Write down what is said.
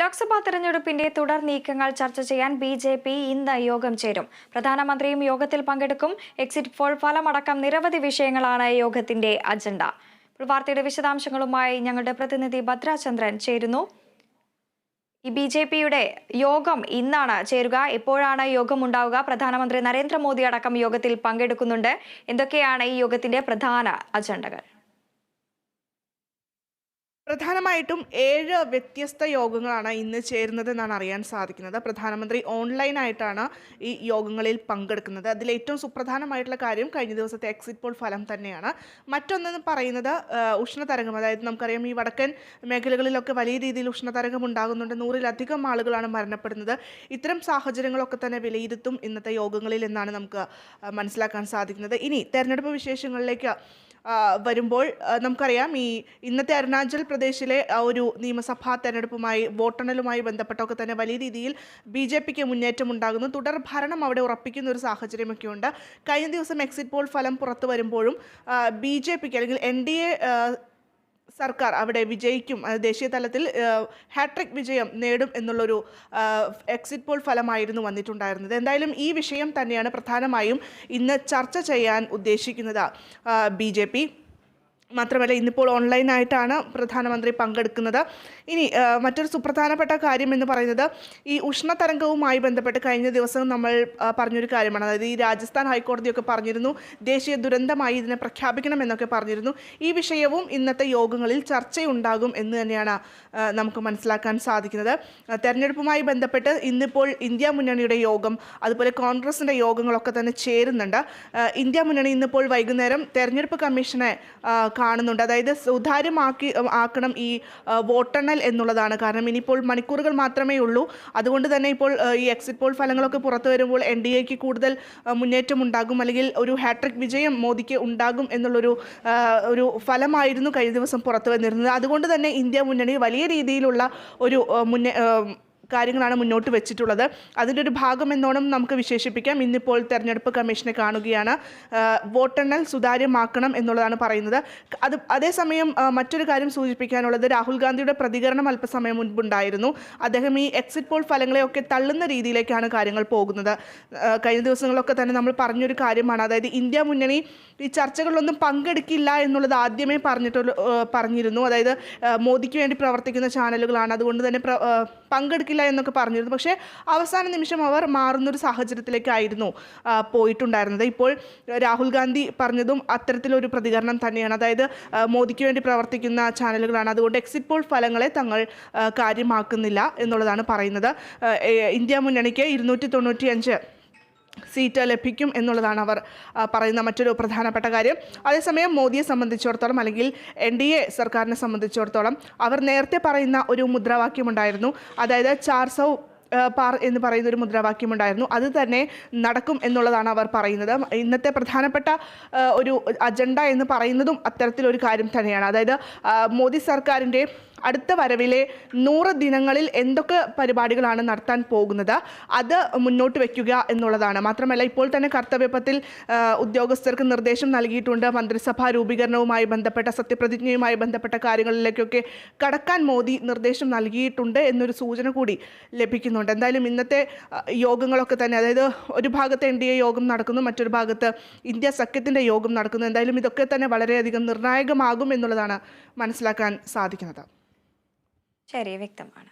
ലോക്സഭാ തെരഞ്ഞെടുപ്പിന്റെ തുടർ നീക്കങ്ങൾ ചർച്ച ചെയ്യാൻ ബി ജെ പി ഇന്ന് യോഗം ചേരും. പ്രധാനമന്ത്രിയും യോഗത്തിൽ പങ്കെടുക്കും. എക്സിറ്റ് പോൾ ഫലമടക്കം നിരവധി വിഷയങ്ങളാണ് യോഗത്തിന്റെ അജണ്ട. വാർത്തയുടെ വിശദാംശങ്ങളുമായി ഞങ്ങളുടെ പ്രതിനിധി ഭദ്രാചന്ദ്രൻ ചേരുന്നു. ഈ ബി ജെ പിയുടെ യോഗം ഇന്നാണ് ചേരുക. എപ്പോഴാണ് യോഗം ഉണ്ടാവുക? പ്രധാനമന്ത്രി നരേന്ദ്രമോദി അടക്കം യോഗത്തിൽ പങ്കെടുക്കുന്നുണ്ട്. എന്തൊക്കെയാണ് ഈ യോഗത്തിന്റെ പ്രധാന അജണ്ടകൾ? പ്രധാനമായിട്ടും ഏഴ് വ്യത്യസ്ത യോഗങ്ങളാണ് ഇന്ന് ചേരുന്നത് എന്നാണ് അറിയാൻ സാധിക്കുന്നത്. പ്രധാനമന്ത്രി ഓൺലൈനായിട്ടാണ് ഈ യോഗങ്ങളിൽ പങ്കെടുക്കുന്നത്. അതിൽ ഏറ്റവും സുപ്രധാനമായിട്ടുള്ള കാര്യം കഴിഞ്ഞ ദിവസത്തെ എക്സിറ്റ് പോൾ ഫലം തന്നെയാണ്. മറ്റൊന്നെന്ന് പറയുന്നത് ഉഷ്ണതരംഗം. അതായത് നമുക്കറിയാം ഈ വടക്കൻ മേഖലകളിലൊക്കെ വലിയ രീതിയിൽ ഉഷ്ണതരംഗം ഉണ്ടാകുന്നുണ്ട്. നൂറിലധികം ആളുകളാണ് മരണപ്പെടുന്നത്. ഇത്തരം സാഹചര്യങ്ങളൊക്കെ തന്നെ വിലയിരുത്തും ഇന്നത്തെ യോഗങ്ങളിൽ എന്നാണ് നമുക്ക് മനസ്സിലാക്കാൻ സാധിക്കുന്നത്. ഇനി തെരഞ്ഞെടുപ്പ് വിശേഷങ്ങളിലേക്ക് വരുമ്പോൾ നമുക്കറിയാം ഈ ഇന്നത്തെ അരുണാചൽ പ്രദേശിലെ ഒരു നിയമസഭാ തെരഞ്ഞെടുപ്പുമായി വോട്ടെണ്ണലുമായി ബന്ധപ്പെട്ടൊക്കെ തന്നെ വലിയ രീതിയിൽ ബി ജെ പിക്ക് മുന്നേറ്റം ഉണ്ടാകുന്നു തുടർ ഭരണം അവിടെ ഉറപ്പിക്കുന്ന ഒരു സാഹചര്യമൊക്കെ ഉണ്ട് കഴിഞ്ഞ ദിവസം എക്സിറ്റ് പോൾ ഫലം പുറത്തു വരുമ്പോഴും ബി ജെ പിക്ക് അല്ലെങ്കിൽ എൻ ഡി എ സർക്കാർ അവിടെ വിജയിക്കും. ദേശീയ തലത്തിൽ ഹാട്രിക് വിജയം നേടും എന്നുള്ളൊരു എക്സിറ്റ് പോൾ ഫലമായിരുന്നു വന്നിട്ടുണ്ടായിരുന്നത്. എന്തായാലും ഈ വിഷയം തന്നെയാണ് പ്രധാനമായും ഇന്ന് ചർച്ച ചെയ്യാൻ ഉദ്ദേശിക്കുന്നത് ബി മാത്രമല്ല ഇന്നിപ്പോൾ ഓൺലൈനായിട്ടാണ് പ്രധാനമന്ത്രി പങ്കെടുക്കുന്നത്. ഇനി മറ്റൊരു സുപ്രധാനപ്പെട്ട കാര്യം എന്ന് പറയുന്നത് ഈ ഉഷ്ണതരംഗവുമായി ബന്ധപ്പെട്ട് കഴിഞ്ഞ ദിവസം നമ്മൾ പറഞ്ഞൊരു കാര്യമാണ്. അതായത് ഈ രാജസ്ഥാൻ ഹൈക്കോടതിയൊക്കെ പറഞ്ഞിരുന്നു ദേശീയ ദുരന്തമായി ഇതിനെ പ്രഖ്യാപിക്കണം എന്നൊക്കെ പറഞ്ഞിരുന്നു. ഈ വിഷയവും ഇന്നത്തെ യോഗങ്ങളിൽ ചർച്ചയുണ്ടാകും എന്ന് തന്നെയാണ് നമുക്ക് മനസ്സിലാക്കാൻ സാധിക്കുന്നത്. തെരഞ്ഞെടുപ്പുമായി ബന്ധപ്പെട്ട് ഇന്നിപ്പോൾ ഇന്ത്യ മുന്നണിയുടെ യോഗം അതുപോലെ കോൺഗ്രസിന്റെ യോഗങ്ങളൊക്കെ തന്നെ ചേരുന്നുണ്ട്. ഇന്ത്യ മുന്നണി ഇന്നിപ്പോൾ വൈകുന്നേരം തെരഞ്ഞെടുപ്പ് കമ്മീഷനെ കാണുന്നുണ്ട്. അതായത് സുതാര്യമാക്കി ആക്കണം ഈ വോട്ടെണ്ണൽ എന്നുള്ളതാണ്. കാരണം ഇനിയിപ്പോൾ മണിക്കൂറുകൾ മാത്രമേ ഉള്ളൂ. അതുകൊണ്ട് തന്നെ ഇപ്പോൾ ഈ എക്സിറ്റ് പോൾ ഫലങ്ങളൊക്കെ പുറത്തു വരുമ്പോൾ എൻ ഡി എക്ക് കൂടുതൽ മുന്നേറ്റം ഉണ്ടാകും. അല്ലെങ്കിൽ ഒരു ഹാട്രിക് വിജയം മോദിക്ക് ഉണ്ടാകും എന്നുള്ളൊരു ഒരു ഫലമായിരുന്നു കഴിഞ്ഞ ദിവസം പുറത്തു വന്നിരുന്നത്. അതുകൊണ്ട് തന്നെ ഇന്ത്യ മുന്നണി വലിയ രീതിയിലുള്ള ഒരു മുന്നേ കാര്യങ്ങളാണ് മുന്നോട്ട് വെച്ചിട്ടുള്ളത്. അതിന്റെ ഒരു ഭാഗം എന്നോണം നമുക്ക് വിശേഷിപ്പിക്കാം. ഇന്നിപ്പോൾ തെരഞ്ഞെടുപ്പ് കമ്മീഷനെ കാണുകയാണ്. വോട്ടെണ്ണൽ സുതാര്യമാക്കണം എന്നുള്ളതാണ് പറയുന്നത്. അത് അതേസമയം മറ്റൊരു കാര്യം സൂചിപ്പിക്കാനുള്ളത് രാഹുൽ ഗാന്ധിയുടെ പ്രതികരണം അല്പസമയം മുൻപുണ്ടായിരുന്നു അദ്ദേഹം ഈ എക്സിറ്റ് പോൾ ഫലങ്ങളെയൊക്കെ തള്ളുന്ന രീതിയിലേക്കാണ് കാര്യങ്ങൾ പോകുന്നത്. കഴിഞ്ഞ ദിവസങ്ങളിലൊക്കെ തന്നെ നമ്മൾ പറഞ്ഞൊരു കാര്യമാണ്. അതായത് ഇന്ത്യ മുന്നണി ഈ ചർച്ചകളിലൊന്നും പങ്കെടുക്കില്ല എന്നുള്ളത് ആദ്യമേ പറഞ്ഞിട്ടുള്ള പറഞ്ഞിരുന്നു. അതായത് മോദിക്ക് വേണ്ടി പ്രവർത്തിക്കുന്ന ചാനലുകളാണ്. അതുകൊണ്ട് തന്നെ പങ്കെടുക്കില്ല എന്നൊക്കെ പറഞ്ഞിരുന്നു. പക്ഷേ അവസാന നിമിഷം അവർ മാറുന്നൊരു സാഹചര്യത്തിലേക്കായിരുന്നു പോയിട്ടുണ്ടായിരുന്നത്. ഇപ്പോൾ രാഹുൽ ഗാന്ധി പറഞ്ഞതും അത്തരത്തിലൊരു പ്രതികരണം തന്നെയാണ്. അതായത് മോദിക്ക് വേണ്ടി പ്രവർത്തിക്കുന്ന ചാനലുകളാണ്. അതുകൊണ്ട് എക്സിറ്റ് പോൾ ഫലങ്ങളെ തങ്ങൾ കാര്യമാക്കുന്നില്ല എന്നുള്ളതാണ് പറയുന്നത്. ഇന്ത്യ മുന്നണിക്ക് ഇരുന്നൂറ്റി തൊണ്ണൂറ്റി അഞ്ച് സീറ്റ് ലഭിക്കും എന്നുള്ളതാണ് അവർ പറയുന്ന മറ്റൊരു പ്രധാനപ്പെട്ട കാര്യം. അതേസമയം മോദിയെ സംബന്ധിച്ചിടത്തോളം അല്ലെങ്കിൽ എൻ ഡി എ സർക്കാരിനെ സംബന്ധിച്ചിടത്തോളം അവർ നേരത്തെ പറയുന്ന ഒരു മുദ്രാവാക്യമുണ്ടായിരുന്നു അതായത് ചാർ സൗ പാർ എന്ന് പറയുന്ന ഒരു മുദ്രാവാക്യമുണ്ടായിരുന്നു അത് തന്നെ നടക്കും എന്നുള്ളതാണ് അവർ പറയുന്നത്. ഇന്നത്തെ പ്രധാനപ്പെട്ട ഒരു അജണ്ട എന്ന് പറയുന്നതും അത്തരത്തിലൊരു കാര്യം തന്നെയാണ്. അതായത് മോദി സർക്കാരിന്റെ അടുത്ത വരവിലെ നൂറ് ദിനങ്ങളിൽ എന്തൊക്കെ പരിപാടികളാണ് നടത്താൻ പോകുന്നത് അത് മുന്നോട്ട് വയ്ക്കുക എന്നുള്ളതാണ്. മാത്രമല്ല ഇപ്പോൾ തന്നെ കർത്തവ്യപത്തിൽ ഉദ്യോഗസ്ഥർക്ക് നിർദ്ദേശം നൽകിയിട്ടുണ്ട്. മന്ത്രിസഭാ രൂപീകരണവുമായി ബന്ധപ്പെട്ട സത്യപ്രതിജ്ഞയുമായി ബന്ധപ്പെട്ട കാര്യങ്ങളിലേക്കൊക്കെ കടക്കാൻ മോദി നിർദ്ദേശം നൽകിയിട്ടുണ്ട് എന്നൊരു സൂചന കൂടി ലഭിക്കുന്നുണ്ട്. എന്തായാലും ഇന്നത്തെ യോഗങ്ങളൊക്കെ തന്നെ അതായത് ഒരു ഭാഗത്ത് എൻ ഡി എ യോഗം നടക്കുന്നു മറ്റൊരു ഭാഗത്ത് ഇന്ത്യ സഖ്യത്തിന്റെ യോഗം നടക്കുന്നു. എന്തായാലും ഇതൊക്കെ തന്നെ വളരെയധികം നിർണായകമാകും എന്നുള്ളതാണ് മനസ്സിലാക്കാൻ സാധിക്കുന്നത്. ശരി വ്യക്തമാണ്.